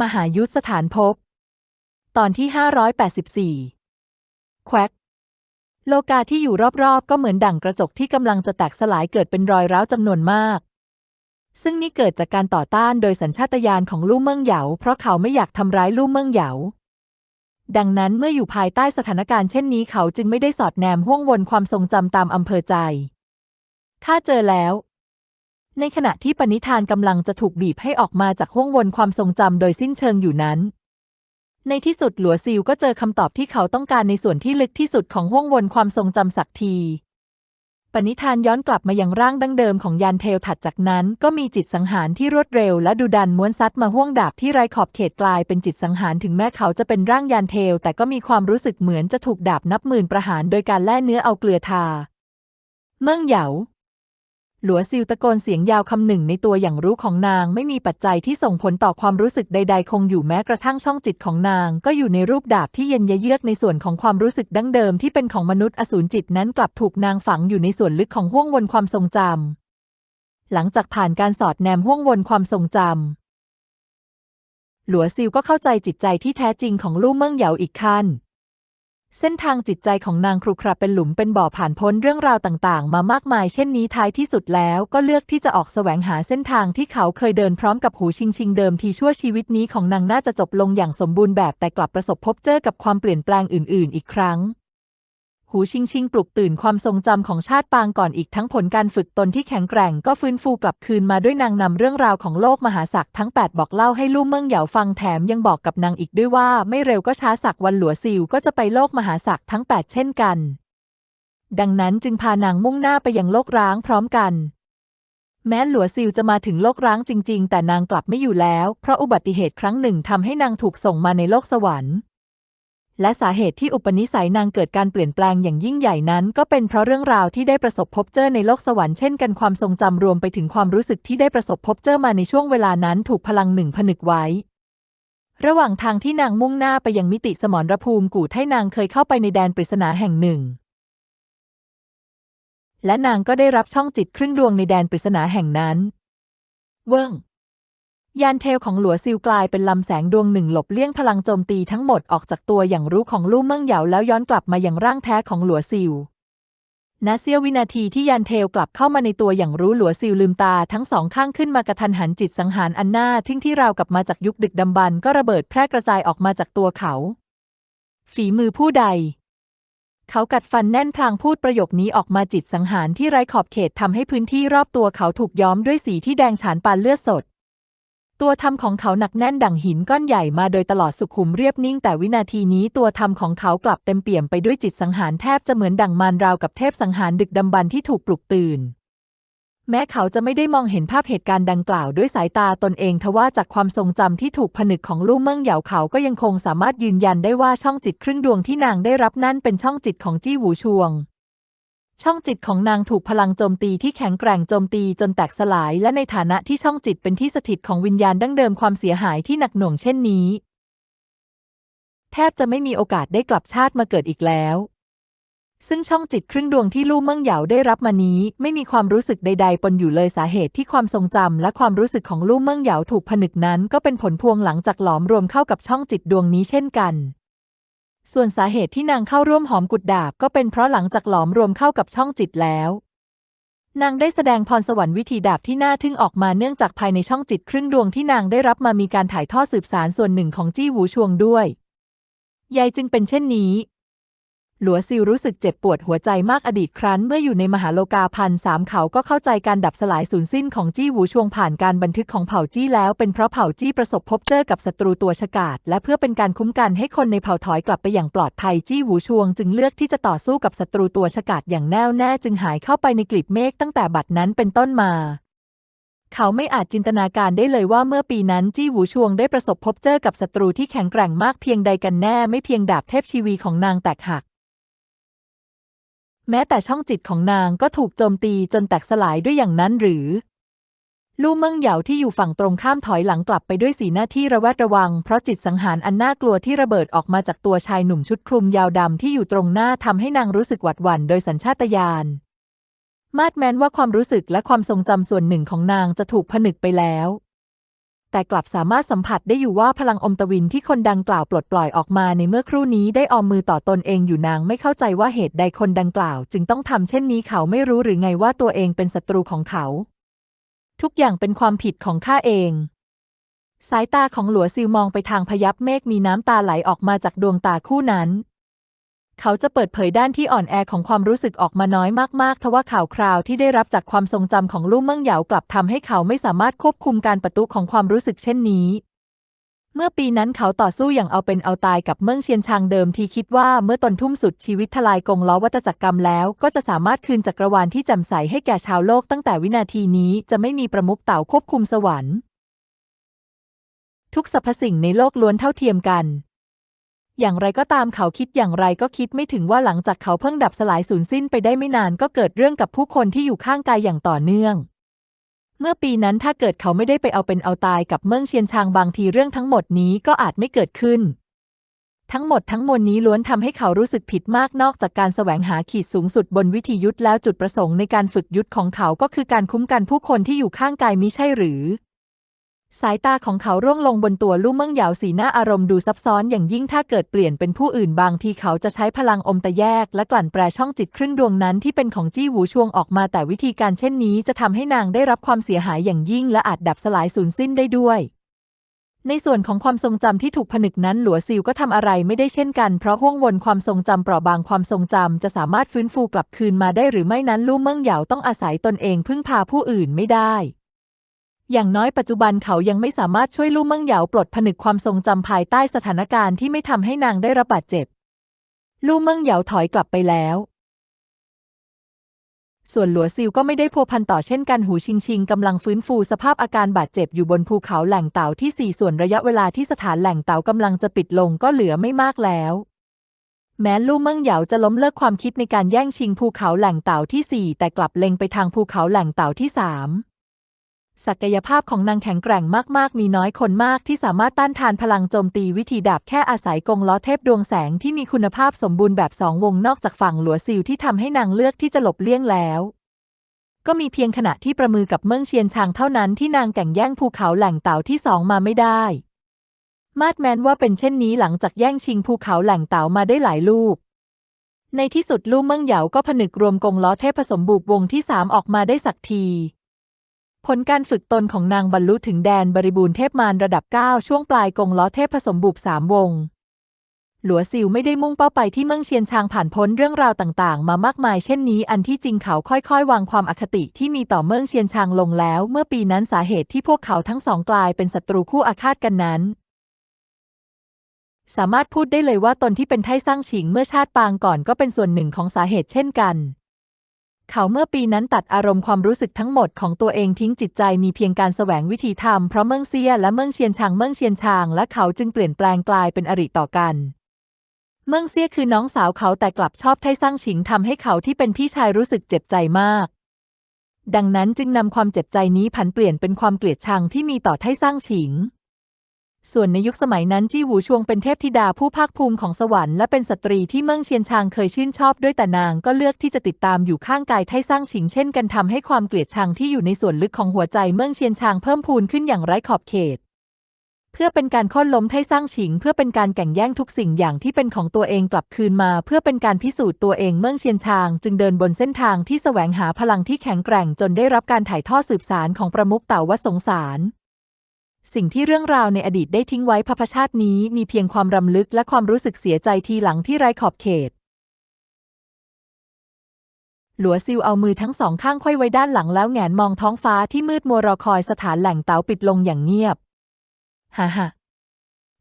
มหายุทธสถานภพ ตอนที่ 584 แควกโลกาที่อยู่รอบๆ ก็เหมือนดั่งกระจกที่กำลังจะแตกสลายเกิดเป็นรอยร้าวจำนวนมาก ซึ่งนี่เกิดจากการต่อต้านโดยสัญชาตญาณของลู่เมืองเหยา เพราะเขาไม่อยากทำร้ายลู่เมืองเหยา ดังนั้นเมื่ออยู่ภายใต้สถานการณ์เช่นนี้เขาจึงไม่ได้สอดแนมห่วงวนความทรงจำตามอำเภอใจ ถ้าเจอแล้ว ในขณะที่ปณิธานกำลังจะถูกบีบให้ออกมาจากห้วงวนความทรงจำโดยสิ้นเชิงอยู่นั้น ในที่สุดหลัวซิวก็เจอคำตอบที่เขาต้องการในส่วนที่ลึกที่สุดของห้วงวนความทรงจำสักที ปณิธานย้อนกลับมายังร่างดั้งเดิมของยานเทลถัดจากนั้น ก็มีจิตสังหารที่รวดเร็วและดุดันม้วนซัดมาห้วงดาบที่ไร้ขอบเขตกลายเป็นจิตสังหารถึงแม้เขาจะเป็นร่างยานเทล แต่ก็มีความรู้สึกเหมือนจะถูกดาบนับหมื่นประหารโดยการแล่เนื้อเอาเกลือทา เมืองเหยา หลัวซิวตะโกนเสียงยาวคำหนึ่งในตัวอย่างรู้ของนางไม่มีปัจจัยที่ส่งผลต่อความรู้สึกใด ๆ คงอยู่แม้กระทั่งช่องจิตของนาง ก็อยู่ในรูปดาบที่เย็นเยือกในส่วนของความรู้สึกดั้งเดิมที่เป็นของมนุษย์อสูรจิตนั้นกลับถูกนางฝังอยู่ในส่วนลึกของห้วงวนความทรงจำหลังจากผ่านการสอดแนมห้วงวนความทรงจำหลัวซิวก็เข้าใจจิตใจที่แท้จริงของลู่เมืองเหยาอีกขั้น เส้นทางจิตใจของนางครุขระเป็นหลุมเป็นบ่อผ่านพ้นเรื่องราวต่างๆ มามากมายเช่นนี้ท้ายที่สุดแล้วก็เลือกที่จะออกแสวงหาเส้นทางที่เขาเคยเดินพร้อมกับหูชิงชิงเดิมทีชั่วชีวิตนี้ของนางน่าจะจบลงอย่างสมบูรณ์แบบแต่กลับประสบพบเจอกับความเปลี่ยนแปลงอื่น ๆ อีกครั้ง หูชิงชิงปลุกตื่นความทรงจำของชาติปางก่อนอีกทั้งผลการฝึกตนที่แข็งแกร่งก็ฟื้นฟูกลับคืนมาด้วยนางนำเรื่องราวของโลกมหาศักดิ์ทั้ง 8 บอกเล่าให้ลู่เมืองเหยาฟังแถมยังบอกกับนางอีกด้วยว่าไม่เร็วก็ช้าสักวันหลัวซิวก็จะไปโลกมหาศักดิ์ทั้ง 8 เช่นกัน ดังนั้นจึงพานางมุ่งหน้าไปยังโลกร้างพร้อมกันแม้หลัวซิวจะมาถึงโลกร้างจริง ๆ แต่นางกลับไม่อยู่แล้ว เพราะอุบัติเหตุครั้งหนึ่งทำให้นางถูกส่งมาในโลกสวรรค์ และสาเหตุที่อุปนิสัยนางเกิดการเปลี่ยนแปลงอย่างยิ่งใหญ่นั้น ก็เป็นเพราะเรื่องราวที่ได้ประสบพบเจอในโลกสวรรค์เช่นกันความทรงจำรวมไปถึงความรู้สึกที่ได้ประสบพบเจอมาในช่วงเวลานั้นถูกพลังหนึ่งผนึกไว้ ระหว่างทางที่นางมุ่งหน้าไปยังมิติสมรภูมิกู่ไทนางเคยเข้าไปในแดนปริศนาแห่งหนึ่ง และนางก็ได้รับช่องจิตครึ่งดวงในแดนปริศนาแห่งนั้น เวิ้ง ยานเทลของหลัวซิวกลายเป็นลำแสงดวงหนึ่งหลบเลี่ยงพลังโจมตีทั้งหมดออกจากตัวอย่างรู้ของลู่เมืองเหยาแล้วย้อนกลับมาอย่างร่างแท้ของหลัวซิวณเสี้ยววินาทีที่ยานเทลกลับเข้ามาในตัวอย่างรู้หลัวซิวลืมตาทั้งสองข้างขึ้นมากระทันหันจิตสังหารอันน่าทึ่งที่ราวกับมาจากยุคดึกดำบรรพ์ก็ระเบิดแพร่กระจายออกมาจากตัวเขา ฝีมือผู้ใด เขากัดฟันแน่นพลางพูดประโยคนี้ออกมาจิตสังหารที่ไร้ขอบเขตทำให้พื้นที่รอบตัวเขาถูกย้อมด้วยสีที่แดงฉานปานเลือดสด ตัวทำของเขาหนักแน่นดั่งหินก้อนใหญ่มาโดยตลอดสุขุมเรียบนิ่งแต่วินาทีนี้ตัวทำของเขากลับเต็มเปี่ยมไปด้วยจิตสังหารแทบจะเหมือนดั่งมารราวกับเทพสังหารดึกดำบรรที่ถูกปลุกตื่น แม้เขาจะไม่ได้มองเห็นภาพเหตุการณ์ดังกล่าวด้วยสายตาตนเองทว่าจากความทรงจำที่ถูกผนึกของลู่เมืองเหยาเขาก็ยังคงสามารถยืนยันได้ว่าช่องจิตครึ่งดวงที่นางได้รับนั่นเป็นช่องจิตของจี้หวูชวง ช่องจิตของนางถูกพลังโจมตีที่แข็งแกร่งโจมตีจนแตกสลาย และในฐานะที่ช่องจิตเป็นที่สถิตของวิญญาณดั้งเดิมความเสียหายที่หนักหน่วงเช่นนี้ แทบจะไม่มีโอกาสได้กลับชาติมาเกิดอีกแล้ว ซึ่งช่องจิตครึ่งดวงที่ลู่เมืองเหยาได้รับมานี้ ไม่มีความรู้สึกใด ๆ ปนอยู่เลยสาเหตุที่ความทรงจำและความรู้สึกของลู่เมืองเหยาถูกผนึกนั้น ก็เป็นผลพวงหลังจากหลอมรวมเข้ากับช่องจิตดวงนี้เช่นกัน ส่วนสาเหตุที่นางเข้าร่วมหอมกุดดาบก็เป็นเพราะหลังจากหลอมรวมเข้ากับช่องจิตแล้ว นางได้แสดงพรสวรรค์วิธีดาบที่น่าทึ่งออกมาเนื่องจากภายในช่องจิตครึ่งดวงที่นางได้รับมามีการถ่ายทอดสืบสารส่วนหนึ่งของจี้หูชวงด้วย ยายจึงเป็นเช่นนี้ หลัวซิวรู้สึกเจ็บปวดหัวใจมากอดีตครั้น เมื่ออยู่ในมหาโลกาพันสามเขาก็เข้าใจการดับสลายสูญสิ้นของจี้หวูชวงผ่านการบันทึกของเผ่าจี้แล้วเป็นเพราะเผ่าจี้ประสบพบเจอกับศัตรูตัวฉกาจและเพื่อเป็นการคุ้มกันให้คนในเผ่าถอยกลับไปอย่างปลอดภัยจี้หวูชวง จึงเลือกที่จะต่อสู้กับศัตรูตัวฉกาจอย่างแน่วแน่จึงหายเข้าไปในกลีบเมฆตั้งแต่บัดนั้นเป็นต้นมาเขาไม่อาจจินตนาการได้เลยว่าเมื่อปีนั้น จี้หวูชวงได้ประสบพบเจอกับศัตรูที่แข็งแกร่งมากเพียงใดกันแน่ไม่เพียงดาบเทพชีวีของนางแตกหัก แม้แต่ช่องจิตของนางก็ถูกโจมตีจนแตกสลายด้วยอย่างนั้นหรือ ลู่เมืองเหยาที่อยู่ฝั่งตรงข้ามถอยหลังกลับไปด้วยสีหน้าที่ระแวดระวัง เพราะจิตสังหารอันน่ากลัวที่ระเบิดออกมาจากตัวชายหนุ่มชุดคลุมยาวดำที่อยู่ตรงหน้าทำให้นางรู้สึกหวาดหวั่นโดยสัญชาตญาณมาดแม้นว่าความรู้สึกและความทรงจำส่วนหนึ่งของนางจะถูกผนึกไปแล้ว แต่กลับสามารถสัมผัสได้อยู่ว่าพลังอมตะวินที่คนดังกล่าวปลดปล่อยออกมาในเมื่อครู่นี้ได้ออมมือต่อตนเองอยู่นางไม่เข้าใจว่าเหตุใดคนดังกล่าว จึงต้องทำเช่นนี้เขาไม่รู้หรือไงว่าตัวเองเป็นศัตรูของเขา ทุกอย่างเป็นความผิดของข้าเอง สายตาของหลัวซิวมองไปทางพยับเมฆมีน้ำตาไหลออกมาจากดวงตาคู่นั้น เขาจะเปิดเผยด้านที่อ่อนแอของความรู้สึกออกมาน้อยมากๆ ทว่าข่าวคราวที่ได้รับจากความทรงจำของลู่เมิ่งเหยากลับทำให้เขาไม่สามารถควบคุมการประตุของความรู้สึกเช่นนี้ เมื่อปีนั้นเขาต่อสู้อย่างเอาเป็นเอาตายกับเมืองเชียนชางเดิมที่คิดว่าเมื่อตนทุ่มสุดชีวิตทลายกงล้อวัตจักรรมแล้ว ก็จะสามารถคืนจักรวาลที่แจ่มใสให้แก่ชาวโลกตั้งแต่วินาทีนี้จะไม่มีประมุขเต่าควบคุมสวรรค์ ทุกสรรพสิ่งในโลกล้วนเท่าเทียมกัน อย่างไรก็ตามเขาคิดอย่างไรก็คิดไม่ถึงว่าหลังจากเขาเพิ่งดับสลายสูญสิ้นไปได้ไม่นานก็เกิดเรื่องกับผู้คนที่อยู่ข้างกายอย่างต่อเนื่อง เมื่อปีนั้นถ้าเกิดเขาไม่ได้ไปเอาเป็นเอาตายกับเมืองเชียนชางบางทีเรื่องทั้งหมดนี้ก็อาจไม่เกิดขึ้น ทั้งหมดทั้งมวลนี้ล้วนทำให้เขารู้สึกผิดมากนอกจากการแสวงหาขีดสูงสุดบนวิธียุทธแล้วจุดประสงค์ในการฝึกยุทธของเขาก็คือการคุ้มกันผู้คนที่อยู่ข้างกายมิใช่หรือ สายตาของเขาร่วงลงบนตัวลู่เมิ่งเหยาสีหน้าอารมณ์ดูซับซ้อนอย่างยิ่งถ้าเกิดเปลี่ยนเป็นผู้อื่นบางทีเขาจะใช้พลังอมตะแยก และกลั่นแปรช่องจิตครึ่งดวงนั้นที่เป็นของจี้หูชวงออกมาแต่วิธีการเช่นนี้จะทำให้นางได้รับความเสียหายอย่างยิ่งและอาจดับสลายสูญสิ้นได้ด้วยในส่วนของความทรงจำที่ถูกผนึกนั้นหลัวซิวก็ทำอะไรไม่ได้เช่นกัน เพราะห่วงวนความทรงจำเปราะบางความทรงจำจะสามารถฟื้นฟูกลับคืนมาได้หรือไม่นั้นลู่เมิ่งเหยาต้องอาศัยตนเองพึ่งพาผู้อื่นไม่ได้ อย่างน้อยปัจจุบันเขายังไม่สามารถช่วยลู่เมิ่งเหยาปลดผนึกความทรงจำภายใต้สถานการณ์ที่ไม่ทำให้นางได้รับบาดเจ็บ ลู่เมิ่งเหยาถอยกลับไปแล้ว ส่วนหลัวซิวก็ไม่ได้พัวพันต่อเช่นกันหูชิงชิงกำลังฟื้นฟูสภาพอาการบาดเจ็บอยู่บนภูเขาแหล่งเต่าที่สี่ส่วนระยะเวลาที่สถานแหล่งเต่ากำลังจะปิดลงก็เหลือไม่มากแล้วแม้ลู่เมิ่งเหยาจะล้มเลิกความคิดในการแย่งชิงภูเขาแหล่งเต่าที่สี่แต่กลับเล็งไปทางภูเขาแหล่งเต่าที่สาม ศักยภาพของนางแข็งแกร่งมากๆ มีน้อยคนมากที่สามารถต้านทานพลังโจมตีวิธีดาบแค่อาศัยกงล้อเทพดวงแสงที่มีคุณภาพสมบูรณ์แบบสองวงนอกจากฝั่งหลัวซิวที่ทำให้นางเลือกที่จะหลบเลี่ยงแล้ว ก็มีเพียงขณะที่ประมือกับเมืองเชียนชางเท่านั้นที่นางแก่งแย่งภูเขาแหล่งเต่าที่สองมาไม่ได้ มาดแม้นว่าเป็นเช่นนี้หลังจากแย่งชิงภูเขาแหล่งเต่ามาได้หลายลูกในที่สุดลู่เมืองเหยาก็ผนึกรวมกงล้อเทพผสมบุกวงที่สามออกมาได้สักที ผลการฝึกตนของนางบรรลุถึงแดนบริบูรณ์เทพมารระดับ 9 ช่วงปลายกงล้อเทพผสมบุกสามวง หลัวซิวไม่ได้มุ่งเป้าไปที่เมืองเชียนชางผ่านพ้นเรื่องราวต่างๆ มามากมายเช่นนี้อันที่จริงเขาค่อยๆ วางความอคติที่มีต่อเมืองเชียนชางลงแล้ว เมื่อปีนั้นสาเหตุที่พวกเขาทั้งสองกลายเป็นศัตรูคู่อาฆาตกันนั้นสามารถพูดได้เลยว่าตนที่เป็นไท่สร้างฉิงเมื่อชาติปางก่อนก็เป็นส่วนหนึ่งของสาเหตุเช่นกัน เขาเมื่อปีนั้นตัดอารมณ์ความรู้สึกทั้งหมดของตัวเองทิ้งจิตใจมีเพียงการแสวงวิธีทำเพราะเมืองเซียและเมืองเชียนชางเมืองเชียนชางและเขาจึงเปลี่ยนแปลงกลายเป็นอริต่อกัน เมืองเซียคือน้องสาวเขาแต่กลับชอบไท่สร้างฉิงทำให้เขาที่เป็นพี่ชายรู้สึกเจ็บใจมาก ดังนั้นจึงนำความเจ็บใจนี้ผันเปลี่ยนเป็นความเกลียดชังที่มีต่อไท่สร้างฉิง ส่วนในยุคสมัยนั้นจี้หูชวงเป็นเทพธิดาผู้ภาคภูมิของสวรรค์และเป็นสตรีที่เมืองเชียนชางเคยชื่นชอบด้วยแต่นางก็เลือกที่จะติดตามอยู่ข้างกายไท่สร้างฉิงเช่นกันทำให้ความเกลียดชังที่อยู่ในส่วนลึกของหัวใจเมืองเชียนชางเพิ่มพูนขึ้นอย่างไร้ขอบเขต เพื่อเป็นการค่นล้มไท่สร้างฉิง เพื่อเป็นการแก่งแย่งทุกสิ่งอย่างที่เป็นของตัวเองกลับคืนมา เพื่อเป็นการพิสูจน์ตัวเองเมืองเชียนชาง จึงเดินบนเส้นทางที่แสวงหาพลังที่แข็งแกร่งจนได้รับการถ่ายทอดสืบสารของประมุขเต่าวัดสงสาร สิ่งที่เรื่องราวในอดีตได้ทิ้งไว้พระพชาตินี้มีเพียงความรำลึกและความรู้สึกเสียใจทีหลังที่ไร้ขอบเขต หลัวซิวเอามือทั้งสองข้างไขว้ไว้ด้านหลังแล้วแงนมองท้องฟ้าที่มืดมัวรอคอยสถานแหล่งเต๋าปิดลงอย่างเงียบ ฮ่าฮ่า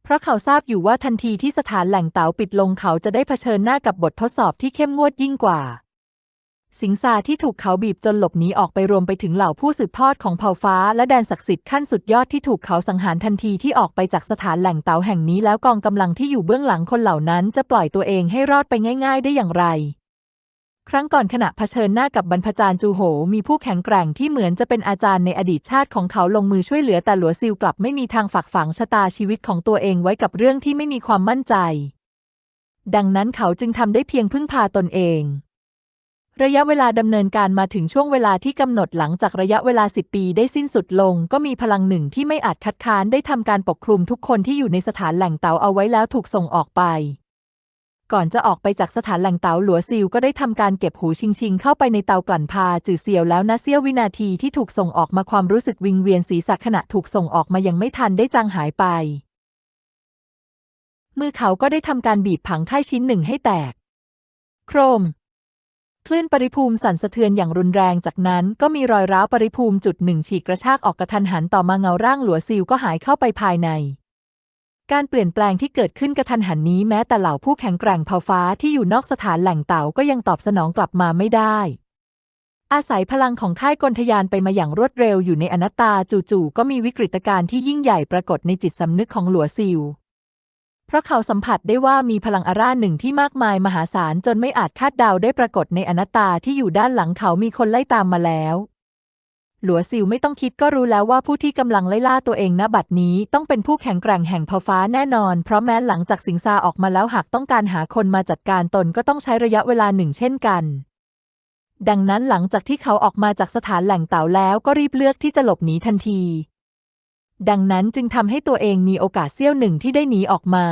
เพราะเขาทราบอยู่ว่าทันทีที่สถานแหล่งเต๋าปิดลงเขาจะได้เผชิญหน้ากับบททดสอบที่เข้มงวดยิ่งกว่า สิงสาที่ถูกเขาบีบจนหลบหนีออกไปรวมไปถึงเหล่าผู้สืบทอดของเผ่าฟ้า และแดนศักดิ์สิทธิ์ขั้นสุดยอดที่ถูกเขาสังหารทันทีที่ออกไปจากสถานแหล่งเต๋าแห่งนี้แล้วกองกำลังที่อยู่เบื้องหลังคนเหล่านั้นจะปล่อยตัวเองให้รอดไปง่าย ๆ ได้อย่างไร ครั้งก่อนขณะเผชิญหน้ากับบรรพจารย์จูโห มีผู้แข็งแกร่งที่เหมือนจะเป็นอาจารย์ในอดีตชาติของเขาลงมือช่วยเหลือแต่หลัวซิลกลับไม่มีทางฝักฝังชะตาชีวิตของตัวเองไว้กับเรื่องที่ไม่มีความมั่นใจ ดังนั้นเขาจึงทำได้เพียงพึ่งพาตนเอง ระยะเวลาดำเนินการมาถึงช่วงเวลาที่กำหนดหลังจากระยะเวลา 10 ปีได้สิ้นสุดลง ก็มีพลังหนึ่งที่ไม่อาจคัดค้านได้ทำการปกคลุมทุกคนที่อยู่ในสถานแหล่งเต๋าเอาไว้แล้วถูกส่งออกไป ก่อนจะออกไปจากสถานแหล่งเต๋าหลัวซิลก็ได้ทำการเก็บหูชิงชิงเข้าไปในเตากลั่นพาจือเซียวแล้วนะเสี้ยววินาทีที่ถูกส่งออกมาความรู้สึกวิงเวียนศีรษะขณะถูกส่งออกมายังไม่ทันได้จางหายไป มือเขาก็ได้ทำการบีบผังไข่ชิ้นหนึ่งให้แตก โครม คลื่นปริภูมิสั่นสะเทือนอย่างรุนแรงจากนั้นก็มีรอยร้าวปริภูมิจุดหนึ่งฉีกกระชากออกกระทันหันต่อมาเงาร่างหลัวซิลก็หายเข้าไปภายใน การเปลี่ยนแปลงที่เกิดขึ้นกระทันหันนี้แม้แต่เหล่าผู้แข็งแกร่งเผ่าฟ้าที่อยู่นอกสถานแหล่งเต่าก็ยังตอบสนองกลับมาไม่ได้อาศัยพลังของค่ายกลทยานไปมาอย่างรวดเร็วอยู่ในอนัตตาจู่ๆก็มีวิกฤตการณ์ที่ยิ่งใหญ่ปรากฏในจิตสำนึกของหลัวซิล เพราะเขาสัมผัสได้ว่ามีพลังอาร่าหนึ่งที่มากมายมหาศาลจนไม่อาจคาดเดาได้ปรากฏในอนัตตาที่อยู่ด้านหลังเขามีคนไล่ตามมาแล้ว หลัวซิวไม่ต้องคิดก็รู้แล้วว่าผู้ที่กำลังไล่ล่าตัวเองณบัดนี้ต้องเป็นผู้แข็งแกร่งแห่งเผาฟ้าแน่นอน เพราะแม้หลังจากสิงซาออกมาแล้วหากต้องการหาคนมาจัดการตนก็ต้องใช้ระยะเวลาหนึ่งเช่นกันดังนั้นหลังจากที่เขาออกมาจากสถานแหล่งเต่าแล้วก็รีบเลือกที่จะหลบหนีทันที ดังนั้นจึงทำให้ตัวเองมีโอกาสเสี้ยวหนึ่งที่ได้หนีออกมา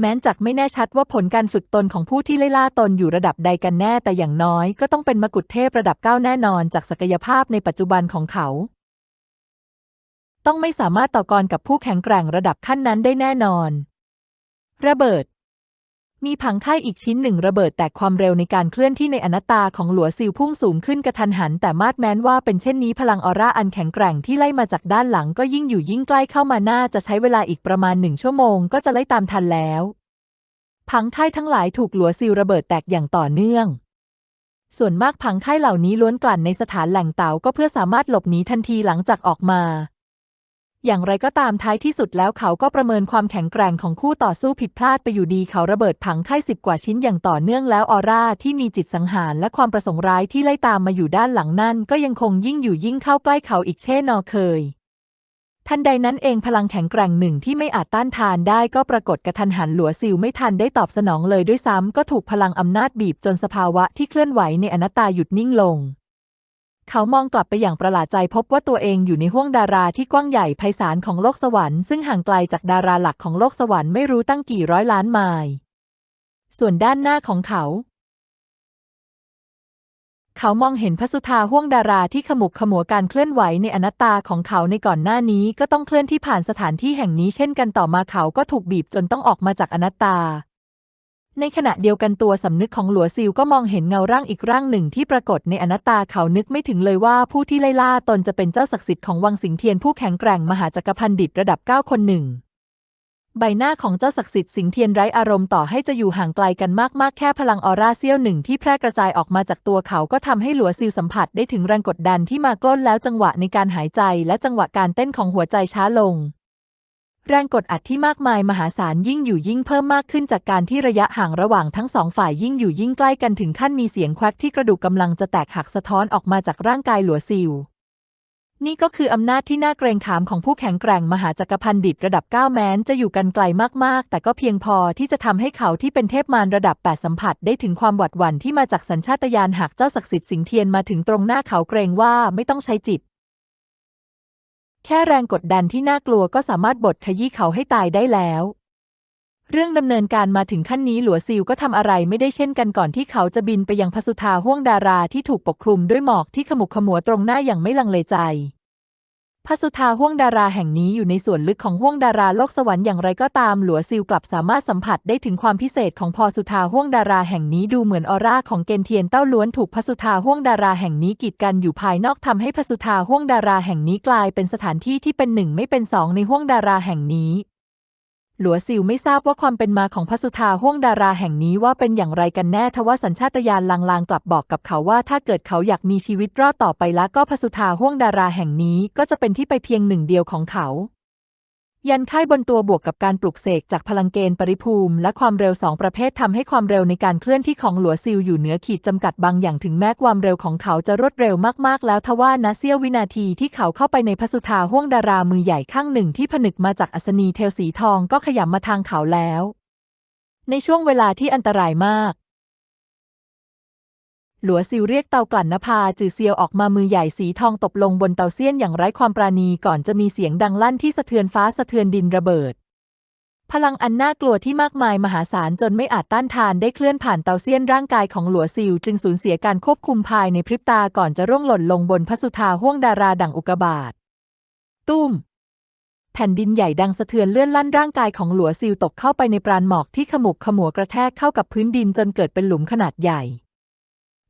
แม้จักไม่แน่ชัดว่าผลการฝึกตนของผู้ที่ไล่ล่าตนอยู่ระดับใดกันแน่แต่อย่างน้อยก็ต้องเป็นมกุฎเทพระดับเก้าแน่นอนจากศักยภาพในปัจจุบันของเขา ต้องไม่สามารถต่อกรกับผู้แข็งแกร่งระดับขั้นนั้นได้แน่นอน ระเบิด มีผังค่ายอีกชิ้นหนึ่งระเบิดแตกความเร็วในการเคลื่อนที่ในอนัตตาของหลัวซิลพุ่งสูงขึ้นกระทันหัน แต่มาดแม้นว่าเป็นเช่นนี้พลังออร่าอันแข็งแกร่งที่ไล่มาจากด้านหลังก็ยิ่งอยู่ยิ่งใกล้เข้ามาน่าจะใช้เวลาอีกประมาณหนึ่งชั่วโมงก็จะไล่ตามทันแล้วผังค่ายทั้งหลายถูกหลัวซิลระเบิดแตกอย่างต่อเนื่อง ส่วนมากผังค่ายเหล่านี้ล้วนกลั่นในสถานแหล่งเต๋าก็เพื่อสามารถหลบหนีทันทีหลังจากออกมา อย่างไรก็ตามท้ายที่สุดแล้วเขาก็ประเมินความแข็งแกร่งของคู่ต่อสู้ผิดพลาดไปอยู่ดีเขาระเบิดผังค่ายสิบกว่าชิ้นอย่างต่อเนื่องแล้วออร่าที่มีจิตสังหารและความประสงค์ร้ายที่ไล่ตามมาอยู่ด้านหลังนั่น ก็ยังคงยิ่งอยู่ยิ่งเข้าใกล้เขาอีกเช่นนอเคย ทันใดนั้นเองพลังแข็งแกร่งหนึ่งที่ไม่อาจต้านทานได้ก็ปรากฏกระทันหันหลัวซิลไม่ทันได้ตอบสนองเลยด้วยซ้ำก็ถูกพลังอำนาจบีบจนสภาวะที่เคลื่อนไหวในอนัตตาหยุดนิ่งลง เขามองกลับไปอย่างประหลาดใจพบว่าตัวเองอยู่ในห้วงดาราที่กว้างใหญ่ไพศาลของโลกสวรรค์ซึ่งห่างไกลจากดาราหลักของโลกสวรรค์ไม่รู้ตั้งกี่ร้อยล้านไมล์ส่วนด้านหน้าของเขา เขามองเห็นพระสุธาห้วงดาราที่ขมุกขมัวการเคลื่อนไหวในอนัตตาของเขาในก่อนหน้านี้ก็ต้องเคลื่อนที่ผ่านสถานที่แห่งนี้เช่นกันต่อมาเขาก็ถูกบีบจนต้องออกมาจากอนัตตา ในขณะเดียวกันตัวสำนึกของหลัวซิลก็มองเห็นเงาร่างอีกร่างหนึ่งที่ปรากฏในอนัตตาเขานึกไม่ถึงเลยว่าผู้ที่ไล่ล่าตนจะเป็นเจ้าศักดิ์สิทธิ์ของวังสิงเทียนผู้แข็งแกร่งมหาจักรพันดิตระดับเก้าคนหนึ่ง ใบหน้าของเจ้าศักดิ์สิทธิ์สิงเทียนไร้อารมณ์ต่อให้จะอยู่ห่างไกลกันมากๆ แค่พลังออร่าเสี้ยวหนึ่งที่แพร่กระจายออกมาจากตัวเขาก็ทำให้หลัวซิลสัมผัสได้ถึงแรงกดดันที่มากล้นแล้วจังหวะในการหายใจและจังหวะการเต้นของหัวใจช้าลง แรงกดอัดที่มากมายมหาศาลยิ่งอยู่ยิ่งเพิ่มมากขึ้นจากการที่ระยะห่างระหว่างทั้งสองฝ่ายยิ่งอยู่ยิ่งใกล้กันถึงขั้นมีเสียงแควกที่กระดูกกำลังจะแตกหักสะท้อนออกมาจากร่างกายหลัวซิลนี่ก็คืออำนาจที่น่าเกรงขามของผู้แข็งแกร่งมหาจักรพันดิตระดับ 9 แม้นจะอยู่กันไกลมากๆ แต่ก็เพียงพอที่จะทำให้เขาที่เป็นเทพมารระดับ 8 สัมผัสได้ถึงความหวาดหวั่นที่มาจากสัญชาตญาณหากเจ้าศักดิ์สิทธิ์สิงเทียนมาถึงตรงหน้าเขาเกรงว่าไม่ต้องใช้จิต แค่แรงกดดันที่น่ากลัวก็สามารถบดขยี้เขาให้ตายได้แล้ว เรื่องดำเนินการมาถึงขั้นนี้หลัวซิลก็ทำอะไรไม่ได้เช่นกันก่อนที่เขาจะบินไปยังพสุธาห้วงดาราที่ถูกปกคลุมด้วยหมอกที่ขมุกขมัวตรงหน้าอย่างไม่ลังเลใจ พระสุธาห้วงดาราแห่งนี้อยู่ในส่วนลึกของห้วงดาราโลกสวรรค์อย่างไรก็ตามหลัวซิลกลับสามารถสัมผัสได้ถึงความพิเศษของพอสุธาห้วงดาราแห่งนี้ดูเหมือนออร่าของเกณฑ์เทียนเต้าล้วนถูกพระสุธาห้วงดาราแห่งนี้กีดกันอยู่ภายนอกทำให้พระสุธาห้วงดาราแห่งนี้กลายเป็นสถานที่ที่เป็นหนึ่งไม่เป็นสองในห้วงดาราแห่งนี้ หลัวซิวไม่ทราบว่าความเป็นมาของพระสุธาห้วงดาราแห่งนี้ว่าเป็นอย่างไรกันแน่ทว่าสัญชาตญาณลางๆ กลับบอกกับเขาว่าถ้าเกิดเขาอยากมีชีวิตรอดต่อไปแล้วก็พระสุธาห้วงดาราแห่งนี้ก็จะเป็นที่ไปเพียงหนึ่งเดียวของเขา ยันค่ายบนตัวบวกกับการปลุกเสกจากพลังเกณฑ์ปริภูมิ และความเร็วสองประเภททำให้ความเร็วในการเคลื่อนที่ของหลัวซิลอยู่เหนือขีดจำกัดบางอย่างถึงแม้ความเร็วของเขาจะรวดเร็วมากๆ แล้วทว่าณเสี้ยววินาทีที่เขาเข้าไปในพระสุธาห้วงดารามือใหญ่ข้างหนึ่งที่ผนึกมาจากอัศนีเทลสีทองก็ขยับมาทางเขาแล้ว ในช่วงเวลาที่อันตรายมาก หลัวซิวเรียกเตากลั่นนภาจือเซียวออกมามือใหญ่สีทองตบลงบนเตาเซียนอย่างไร้ความปราณีก่อนจะมีเสียงดังลั่นที่สะเทือนฟ้าสะเทือนดินระเบิด พลังอันน่ากลัวที่มากมายมหาศาลจนไม่อาจต้านทานได้เคลื่อนผ่านเตาเซียนร่างกายของหลัวซิวจึงสูญเสียการควบคุมภายในพริบตาก่อนจะร่วงหล่นลงบนพระสุธาห้วงดาราดังอุกบาตตุ้มแผ่นดินใหญ่ดังสะเทือนเลื่อนลั่นร่างกายของหลัวซิลตกเข้าไปในปราณหมอกที่ขมุกขมัวกระแทกเข้ากับพื้นดินจนเกิดเป็นหลุมขนาดใหญ่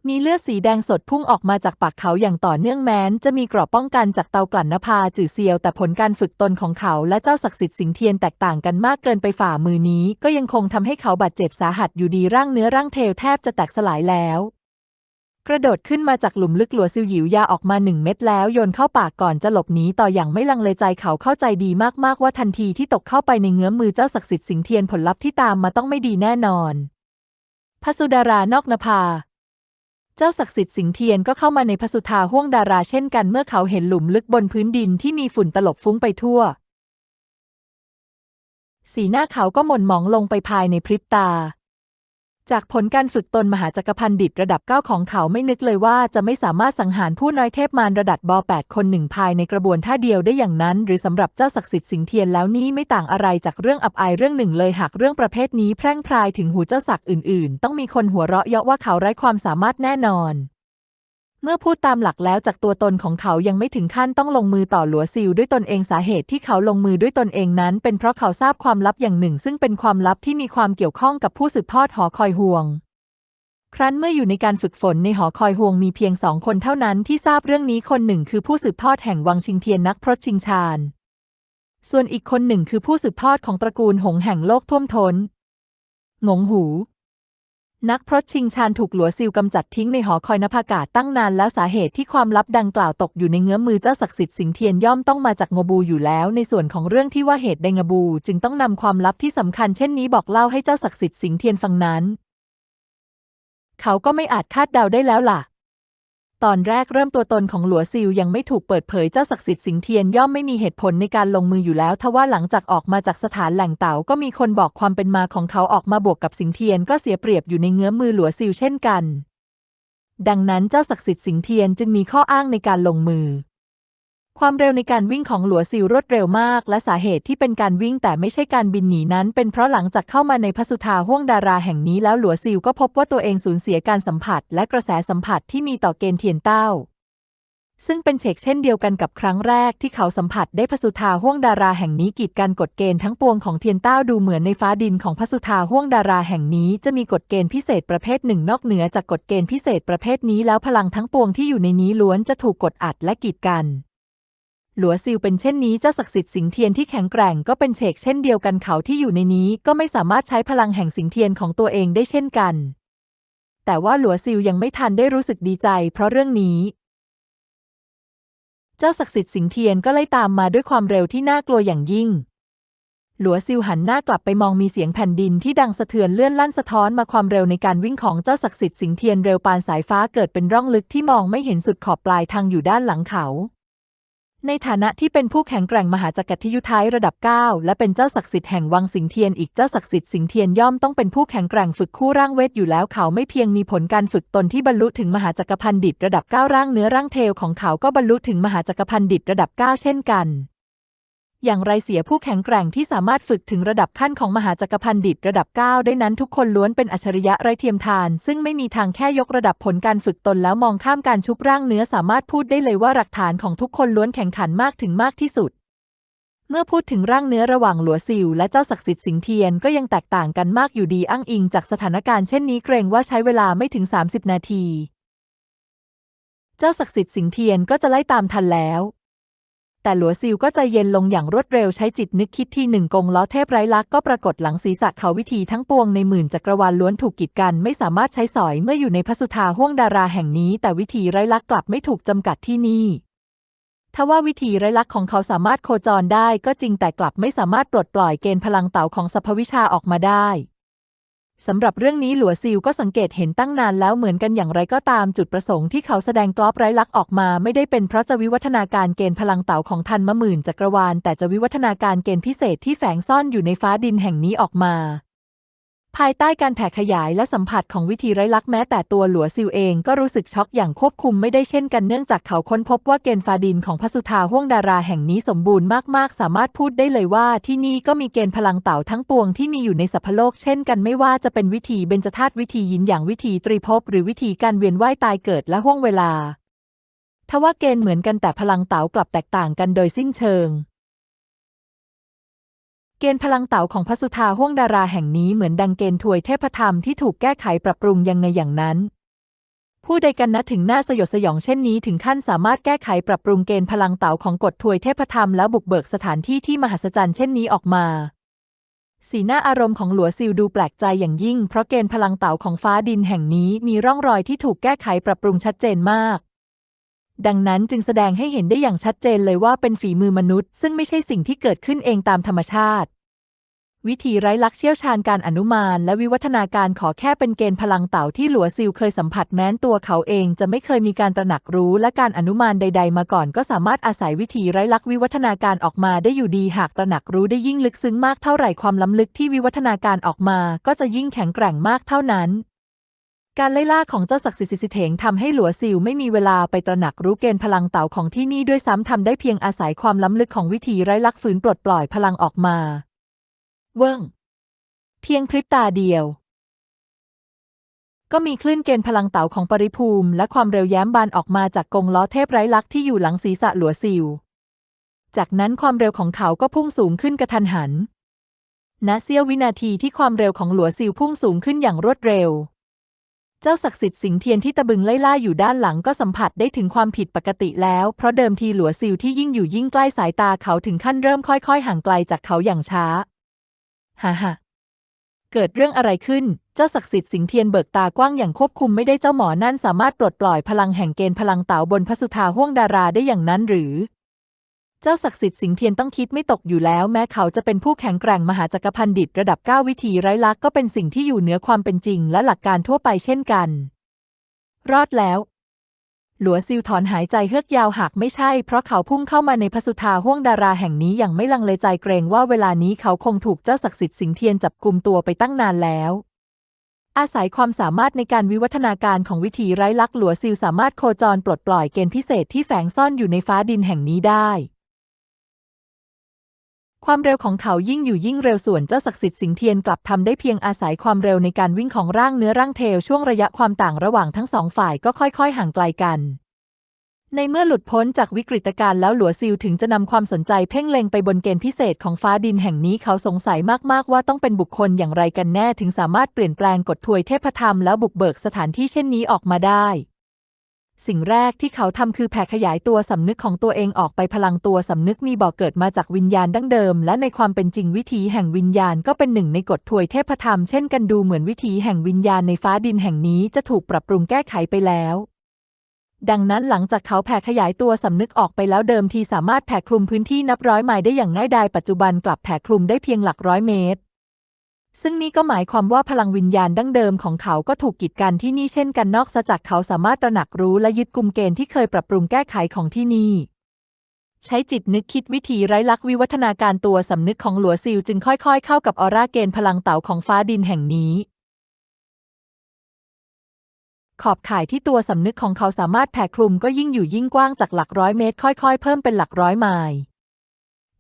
มีเลือดสีแดงสดพุ่งออกมาจากปากเขาอย่างต่อเนื่องแม้น จะมีกราะป้องกันจากเตากลั่นนภาจือเซียว แต่ผลการฝึกตนของเขาและเจ้าศักดิ์สิทธิ์สิงเทียนแตกต่างกันมากเกินไปฝ่ามือนี้ ก็ยังคงทำให้เขาบาดเจ็บสาหัสอยู่ดีร่างเนื้อร่างเทลแทบจะแตกสลายแล้วกระโดดขึ้นมาจากหลุมลึกหลัวซิวหยิวยาออกมาหนึ่งเม็ดแล้วโยนเข้าปากก่อนจะหลบหนีต่ออย่างไม่ลังเลใจเขาเข้าใจดีมากๆว่าทันทีที่ตกเข้าไปในเงื้อมมือเจ้าศักดิ์สิทธิ์สิงเทียนผลลัพธ์ที่ตามมาต้องไม่ดีแน่นอนพสุดารานอกนภา เจ้าศักดิ์สิทธิ์สิงเทียนก็เข้ามาในพสุธาห้วงดาราเช่นกันเมื่อเขาเห็นหลุมลึกบนพื้นดินที่มีฝุ่นตลบฟุ้งไปทั่ว สีหน้าเขาก็หม่นหมองลงไปภายในพริบตา จากผลการฝึกตนมหาจักรพันดิตระดับเก้าของเขาไม่นึกเลยว่าจะไม่สามารถสังหารผู้น้อยเทพมารระดับบแปดคนหนึ่งภายในกระบวนท่าเดียวได้อย่างนั้น หรือสำหรับเจ้าศักดิ์สิทธิ์สิงเทียนแล้วนี้ไม่ต่างอะไรจากเรื่องอับอายเรื่องหนึ่งเลยหากเรื่องประเภทนี้แพร่งพรายถึงหูเจ้าศักดิ์อื่น ๆ ต้องมีคนหัวเราะเยาะว่าเขาไร้ความสามารถแน่นอน เมื่อพูดตามหลักแล้วจากตัวตนของเขายังไม่ถึงขั้นต้องลงมือต่อหลัวซิลด้วยตนเองสาเหตุที่เขาลงมือด้วยตนเองนั้น เป็นเพราะเขาทราบความลับอย่างหนึ่ง ซึ่งเป็นความลับที่มีความเกี่ยวข้องกับผู้สืบทอดหอคอยห่วง ครั้นเมื่ออยู่ในการฝึกฝนในหอคอยห่วงมีเพียงสองคนเท่านั้นที่ทราบเรื่องนี้คนหนึ่งคือผู้สืบทอดแห่งวังชิงเทียนนักพรตชิงชาญ ส่วนอีกคนหนึ่งคือผู้สืบทอดของตระกูลหงแห่งโลกท่วมทน้นงงหู นักพรตชิงชานถูกหลัวซิลกำจัดทิ้งในหอคอยนภากาศตั้งนานแล้วสาเหตุที่ความลับดังกล่าวตกอยู่ในเงื้อมมือเจ้าศักดิ์สิทธิ์สิงเทียนย่อมต้องมาจากงบูอยู่แล้ว ในส่วนของเรื่องที่ว่าเหตุใดงบู จึงต้องนำความลับที่สำคัญเช่นนี้บอกเล่าให้เจ้าศักดิ์สิทธิ์สิงเทียนฟังนั้น เขาก็ไม่อาจคาดเดาได้แล้วล่ะ ตอนแรกเริ่มตัวตนของหลัวซิลยังไม่ถูกเปิดเผยเจ้าศักดิ์สิทธิ์สิงเทียนย่อมไม่มีเหตุผลในการลงมืออยู่แล้วทว่าหลังจากออกมาจากสถานแหล่งเต่าก็มีคนบอกความเป็นมาของเขาออกมาบวกกับสิงเทียนก็เสียเปรียบอยู่ในเงื้อมมือหลัวซิลเช่นกัน ดังนั้นเจ้าศักดิ์สิทธิ์สิงเทียนจึงมีข้ออ้างในการลงมือ ความเร็วในการวิ่งของหลัวซิลรวดเร็วมาก และสาเหตุที่เป็นการวิ่งแต่ไม่ใช่การบินหนีนั้น เป็นเพราะหลังจากเข้ามาในพสุธาห้วงดาราแห่งนี้แล้วหลัวซิลก็พบว่าตัวเองสูญเสียการสัมผัส และกระแสสัมผัสที่มีต่อเกณฑ์เทียนเต้า ซึ่งเป็นเฉกเช่นเดียวกันกับครั้งแรกที่เขาสัมผัสได้พสุธาห้วงดาราแห่งนี้กีดการกฎเกณฑ์ทั้งปวงของเทียนเต้าดูเหมือนในฟ้าดินของพสุธาห้วงดาราแห่งนี้จะมีกฎเกณฑ์พิเศษประเภทหนึ่งนอกเหนือจากกฎเกณฑ์พิเศษประเภทนี้แล้วพลังทั้งปวงที่อยู่ในนี้ล้วนจะถูกกดอัดและกีดกัน หลัวซิลเป็นเช่นนี้เจ้าศักดิ์สิทธิ์สิงเทียนที่แข็งแกร่งก็เป็นเฉกเช่นเดียวกันเขาที่อยู่ในนี้ก็ไม่สามารถใช้พลังแห่งสิงเทียนของตัวเองได้เช่นกัน แต่ว่าหลัวซิลยังไม่ทันได้รู้สึกดีใจ เพราะเรื่องนี้ เจ้าศักดิ์สิทธิ์สิงเทียนก็ไล่ตามมาด้วยความเร็วที่น่ากลัวอย่างยิ่ง หลัวซิลหันหน้ากลับไปมองมีเสียงแผ่นดินที่ดังสะเทือนเลื่อนลั่นสะท้อนมาความเร็วในการวิ่งของเจ้าศักดิ์สิทธิ์สิงเทียนเร็วปานสายฟ้าเกิดเป็นร่องลึกที่มองไม่เห็นสุดขอบปลายทางอยู่ด้านหลังเขา ในฐานะที่เป็นผู้แข็งแกร่งมหาจักรทิยุท้ายระดับ 9 และเป็นเจ้าศักดิ์สิทธิ์แห่งวังสิงเทียนอีกเจ้าศักดิ์สิทธิ์สิงเทียนย่อมต้องเป็นผู้แข็งแกร่งฝึกคู่ร่างเวทอยู่แล้วเขาไม่เพียงมีผลการฝึกตนที่บรรลุถึงมหาจักรพันดิตระดับ 9 ร่างเนื้อร่างเทลของเขาก็บรรลุถึงมหาจักรพันดิตระดับ 9 เช่นกัน อย่างไรเสียผู้แข็งแกร่งที่สามารถฝึกถึงระดับขั้นของมหาจักรพันดิตระดับ 9 ได้นั้นทุกคนล้วนเป็นอัจฉริยะไร้เทียมทาน ซึ่งไม่มีทางแค่ยกระดับผลการฝึกตนแล้วมองข้ามการชุบร่างเนื้อสามารถพูดได้เลยว่าหลักฐานของทุกคนล้วนแข่งขันมากถึงมากที่สุด เมื่อพูดถึงร่างเนื้อระหว่างหลัวซิวและเจ้าศักดิ์สิทธิ์สิงเทียนก็ยังแตกต่างกันมากอยู่ดีอ้างอิงจากสถานการณ์เช่นนี้เกรงว่าใช้เวลาไม่ถึง 30 นาที เจ้าศักดิ์สิทธิ์สิงเทียนก็จะไล่ตามทันแล้ว แต่หลัวซิวก็ใจเย็นลงอย่างรวดเร็วใช้จิตนึกคิดที่หนึ่งกงล้อเทพไร้ลักษ์ก็ปรากฏหลังศีรษะเขาวิธีทั้งปวงในหมื่นจักรวาลล้วนถูกกีดกันไม่สามารถใช้สอยเมื่ออยู่ในพระสุธาห้วงดาราแห่งนี้ แต่วิธีไร้ลักษ์กลับไม่ถูกจำกัดที่นี่ถ้าว่าวิธีไร้ลักษ์ของเขาสามารถโคจรได้ก็จริงแต่กลับไม่สามารถปลดปล่อยเกณฑ์พลังเต่าของสัพพวิชาออกมาได้ สำหรับเรื่องนี้หลัวซิลก็สังเกตเห็นตั้งนานแล้วเหมือนกันอย่างไรก็ตามจุดประสงค์ที่เขาแสดงกรอบไร้ลักษ์ออกมา ไม่ได้เป็นเพราะจะวิวัฒนาการเกณฑ์พลังเต่าของทันมะหมื่นจักรวาล แต่จะวิวัฒนาการเกณฑ์พิเศษที่แฝงซ่อนอยู่ในฟ้าดินแห่งนี้ออกมา ภายใต้การแผ่ขยายและสัมผัสของวิธีไร้ลักแม้แต่ตัวหลัวซิวเองก็รู้สึกช็อกอย่างควบคุมไม่ได้เช่นกันเนื่องจากเขาค้นพบว่าเกณฑ์ฟาดินของพระสุธาห้วงดาราแห่งนี้สมบูรณ์มากๆ สามารถพูดได้เลยว่าที่นี่ก็มีเกณฑ์พลังเต่าทั้งปวงที่มีอยู่ในสัพพโลกเช่นกันไม่ว่าจะเป็นวิธีเบญจธาตุวิธียินอย่างวิธีตรีภพหรือวิธีการเวียนว่ายตายเกิดและห้วงเวลาทว่าเกณฑ์เหมือนกันแต่พลังเต๋ากลับแตกต่างกันโดยสิ้นเชิง เกณฑ์พลังเต๋าของพระสุธาห้วงดาราแห่งนี้เหมือนดังเกณฑ์ถวยเทพธรรมที่ถูกแก้ไขปรับปรุงยังไงอย่างนั้น ผู้ใดกันนะถึงหน้าสยดสยองเช่นนี้ถึงขั้นสามารถแก้ไขปรับปรุงเกณฑ์พลังเต๋าของกฎถวยเทพธรรมแล้วบุกเบิกสถานที่ที่มหัศจรรย์เช่นนี้ออกมาสีหน้าอารมณ์ของหลัวซิลดูแปลกใจอย่างยิ่ง เพราะเกณฑ์พลังเต๋าของฟ้าดินแห่งนี้มีร่องรอยที่ถูกแก้ไขปรับปรุงชัดเจนมาก ดังนั้นจึงแสดงให้เห็นได้อย่างชัดเจนเลยว่าเป็นฝีมือมนุษย์ ซึ่งไม่ใช่สิ่งที่เกิดขึ้นเองตามธรรมชาติ วิธีไร้ลักษณ์เชี่ยวชาญการอนุมาน และวิวัฒนาการขอแค่เป็นเกณฑ์พลังเต่าที่หลัวซิลเคยสัมผัสแม้นตัวเขาเองจะไม่เคยมีการตระหนักรู้และการอนุมานใด ๆ มาก่อน ก็สามารถอาศัยวิธีไร้ลักษณ์วิวัฒนาการออกมาได้อยู่ดีหากตระหนักรู้ได้ยิ่งลึกซึ้งมากเท่าไหร่ความล้ำลึกที่วิวัฒนาการออกมา ก็จะยิ่งแข็งแกร่งมากเท่านั้น การไล่ล่าของเจ้าศักดิ์สิทธิ์สิเถงทำให้หลัวซิลไม่มีเวลาไปตระหนักรู้เกณฑ์พลังเต่าของที่นี่ด้วยซ้ำทำได้เพียงอาศัยความล้ำลึกของวิธีไร้ลักษ์ฝืนปลดปล่อยพลังออกมา เวิ้งเพียงพริบตาเดียว ก็มีคลื่นเกณฑ์พลังเต่าของปริภูมิ และความเร็วแย้มบานออกมาจากกงล้อเทพไร้ลักษ์ที่อยู่หลังศีรษะหลัวซิลจากนั้นความเร็วของเขาก็พุ่งสูงขึ้นกระทันหันณเสี้ยววินาทีที่ความเร็วของหลัวซิลพุ่งสูงขึ้นอย่างรวดเร็ว เจ้าศักดิ์สิทธิ์สิงเทียนที่ตะบึงไล่ล่าอยู่ด้านหลังก็สัมผัสได้ถึงความผิดปกติแล้ว เพราะเดิมทีหลัวซิลที่ยิ่งอยู่ยิ่งใกล้สายตาเขาถึงขั้นเริ่มค่อยๆ ห่างไกลจากเขาอย่างช้าฮ่าฮ่าเกิดเรื่องอะไรขึ้น เจ้าศักดิ์สิทธิ์สิงเทียนเบิกตากว้างอย่างควบคุมไม่ได้เจ้าหมอนั่นสามารถปลดปล่อยพลังแห่งเกณฑ์พลังเต๋าบนพระสุธาห้วงดาราได้อย่างนั้นหรือ เจ้าศักดิ์สิทธิ์สิงเทียนต้องคิดไม่ตกอยู่แล้ว แม้เขาจะเป็นผู้แข็งแกร่งมหาจักรพันดิตระดับเก้าวิธีไร้ลักก็เป็นสิ่งที่อยู่เหนือความเป็นจริงและหลักการทั่วไปเช่นกัน รอดแล้ว หลัวซิลถอนหายใจเฮือกยาวหากไม่ใช่ เพราะเขาพุ่งเข้ามาในพสุธาห้วงดาราแห่งนี้อย่างไม่ลังเลใจเกรงว่าเวลานี้เขาคงถูกเจ้าศักดิ์สิทธิ์สิงเทียนจับกลุ่มตัวไปตั้งนานแล้วอาศัยความสามารถในการวิวัฒนาการของวิธีไร้ลักหลัวซิลสามารถโคจรปลดปล่อยเกณฑ์พิเศษที่แฝงซ่อนอยู่ในฟ้าดินแห่งนี้ได้ ความเร็วของเขายิ่งอยู่ยิ่งเร็วส่วนเจ้าศักดิ์สิทธิ์สิงเทียนกลับทำได้เพียงอาศัยความเร็วในการวิ่งของร่างเนื้อร่างเทลช่วงระยะความต่างระหว่างทั้งสองฝ่ายก็ค่อย ๆ ห่างไกลกัน ในเมื่อหลุดพ้นจากวิกฤตการณ์แล้วหลัวซิลถึงจะนำความสนใจเพ่งเล็งไปบนเกณฑ์พิเศษของฟ้าดินแห่งนี้เขาสงสัยมากๆว่าต้องเป็นบุคคลอย่างไรกันแน่ถึงสามารถเปลี่ยนแปลงกฎทวยเทพธรรมแล้วบุกเบิกสถานที่เช่นนี้ออกมาได้ สิ่งแรกที่เขาทำคือแผ่ขยายตัวสำนึกของตัวเองออกไปพลังตัวสำนึกมีบ่อกเกิดมาจากวิญญาณดั้งเดิม และในความเป็นจริงวิถีแห่งวิญญาณก็เป็นหนึ่งในกฎทวยเทพธรรมเช่นกันดูเหมือนวิถีแห่งวิญญาณในฟ้าดินแห่งนี้จะถูกปรับปรุงแก้ไขไปแล้วดังนั้นหลังจากเขาแผ่ขยายตัวสำนึกออกไปแล้วเดิมทีสามารถแผ่คลุมพื้นที่นับร้อยไมล์ได้อย่างง่ายดายปัจจุบันกลับแผ่คลุมได้เพียงหลักร้อยเมตร ซึ่งนี่ก็หมายความว่าพลังวิญญาณดั้งเดิมของเขาก็ถูกกีดกันที่นี่เช่นกันนอกจากเขาสามารถตระหนักรู้และยึดกลุ่มเกณฑ์ที่เคยปรับปรุงแก้ไขของที่นี่ ใช้จิตนึกคิดวิธีไร้ลักษณ์วิวัฒนาการตัวสำนึกของหลัวซิลจึงค่อยๆ เข้ากับออร่าเกณฑ์พลังเต๋าของฟ้าดินแห่งนี้ ขอบข่ายที่ตัวสำนึกของเขาสามารถแผ่คลุมก็ยิ่งอยู่ยิ่งกว้างจากหลักร้อยเมตร ค่อยๆ เพิ่มเป็นหลักร้อยไมล์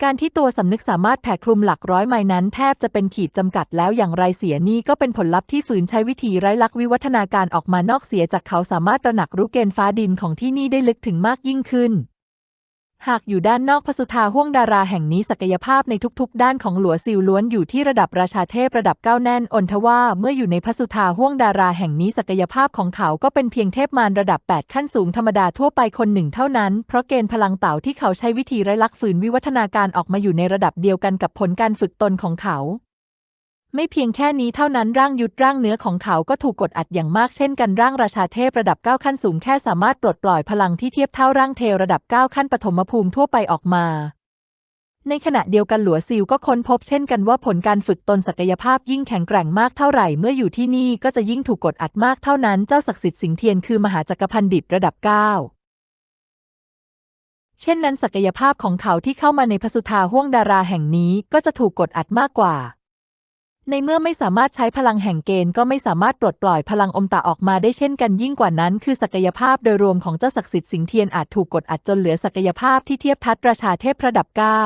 การที่ตัวสำนึกสามารถแผ่คลุมหลักร้อยไมล์นั้น แทบจะเป็นขีดจำกัดแล้วอย่างไรเสียนี่ก็เป็นผลลัพธ์ที่ฝืนใช้วิธีไร้ลักวิวัฒนาการออกมานอกเสียจากเขาสามารถตระหนักรู้เกณฑ์ฟ้าดินของที่นี่ได้ลึกถึงมากยิ่งขึ้น หากอยู่ด้านนอกพสุธาห้วงดาราแห่งนี้ศักยภาพในทุกๆ ด้านของหลัวซิลล้วนอยู่ที่ระดับราชาเทพระดับก้าแน่นอนทว่า เมื่ออยู่ในพสุธาห้วงดาราแห่งนี้ศักยภาพของเขาก็เป็นเพียงเทพมารระดับ 8 ขั้นสูงธรรมดาทั่วไปคนหนึ่งเท่านั้น เพราะเกณฑ์พลังเต่าที่เขาใช้วิธีไร้ลักฝืนวิวัฒนาการออกมาอยู่ในระดับเดียวกันกับผลการฝึกตนของเขา ไม่เพียงแค่นี้เท่านั้นร่างยุดร่างเนื้อของเขาก็ถูกกดอัดอย่างมากเช่นกันร่างราชาเทพระดับ 9 ขั้นสูงแค่สามารถปลดปล่อยพลังที่เทียบเท่าร่างเทระดับ 9 ขั้นปฐมภูมิทั่วไปออกมา ในขณะเดียวกันหลัวซิลก็ค้นพบเช่นกันว่าผลการฝึกตนศักยภาพยิ่งแข็งแกร่งมากเท่าไหร่เมื่ออยู่ที่นี่ก็จะยิ่งถูกกดอัดมากเท่านั้นเจ้าศักดิ์สิทธิ์สิงเทียนคือมหาจักรพันดิตระดับ 9เช่นนั้นศักยภาพของเขาที่เข้ามาในพสุธาห้วงดาราแห่งนี้ก็จะถูกกดอัดมากกว่า ในเมื่อไม่สามารถใช้พลังแห่งเกณฑ์ก็ไม่สามารถปลดปล่อยพลังอมตะออกมาได้เช่นกันยิ่งกว่านั้น คือศักยภาพโดยรวมของเจ้าศักดิ์สิทธิ์สิงเทียนอาจถูกกดอัดจนเหลือศักยภาพที่เทียบทัดราชาเทพระดับเก้า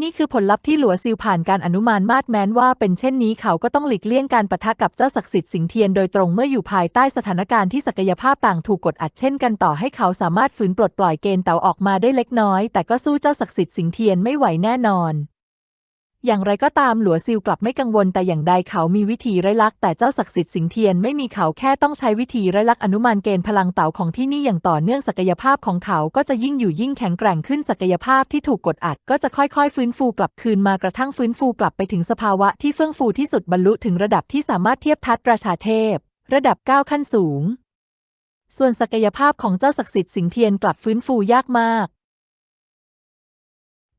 นี่คือผลลัพธ์ที่หลัวซิลผ่านการอนุมานมาดแม้นว่าเป็นเช่นนี้เขาก็ต้องหลีกเลี่ยงการปะทะกับเจ้าศักดิ์สิทธิ์สิงเทียนโดยตรงเมื่ออยู่ภายใต้สถานการณ์ที่ศักยภาพต่างถูกกดอัดเช่นกันต่อให้เขาสามารถฝืนปลดปล่อยเกณฑ์เต๋าออกมาได้เล็กน้อย แต่ก็สู้เจ้าศักดิ์สิทธิ์สิงเทียนไม่ไหวแน่นอน อย่างไรก็ตามหลัวซิลกลับไม่กังวลแต่อย่างใดเขามีวิธีไร้ลักษ์แต่เจ้าศักดิ์สิทธิ์สิงเทียนไม่มีเขาแค่ต้องใช้วิธีไร้ลักษ์อนุมานเกณฑ์พลังเต่าของที่นี่อย่างต่อเนื่องศักยภาพของเขาก็จะยิ่งอยู่ยิ่งแข็งแกร่งขึ้นศักยภาพที่ถูกกดอัด ก็จะค่อยๆ ฟื้นฟูกลับคืนมากระทั่งฟื้นฟูกลับไปถึงสภาวะที่เฟื่องฟูที่สุดบรรลุถึงระดับที่สามารถเทียบทัดราชาเทพ ระดับเก้าขั้นสูง ส่วนศักยภาพของเจ้าศักดิ์สิทธิ์สิงเทียนกลับฟื้นฟูยากมาก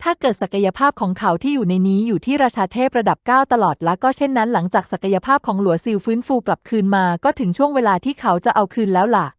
ถ้าเกิดศักยภาพของเขาที่อยู่ในนี้อยู่ที่ราชาเทพระดับ 9 ตลอดแล้วก็เช่นนั้นหลังจากศักยภาพของหลัวซิลฟื้นฟูกลับคืนมา ก็ถึงช่วงเวลาที่เขาจะเอาคืนแล้วล่ะ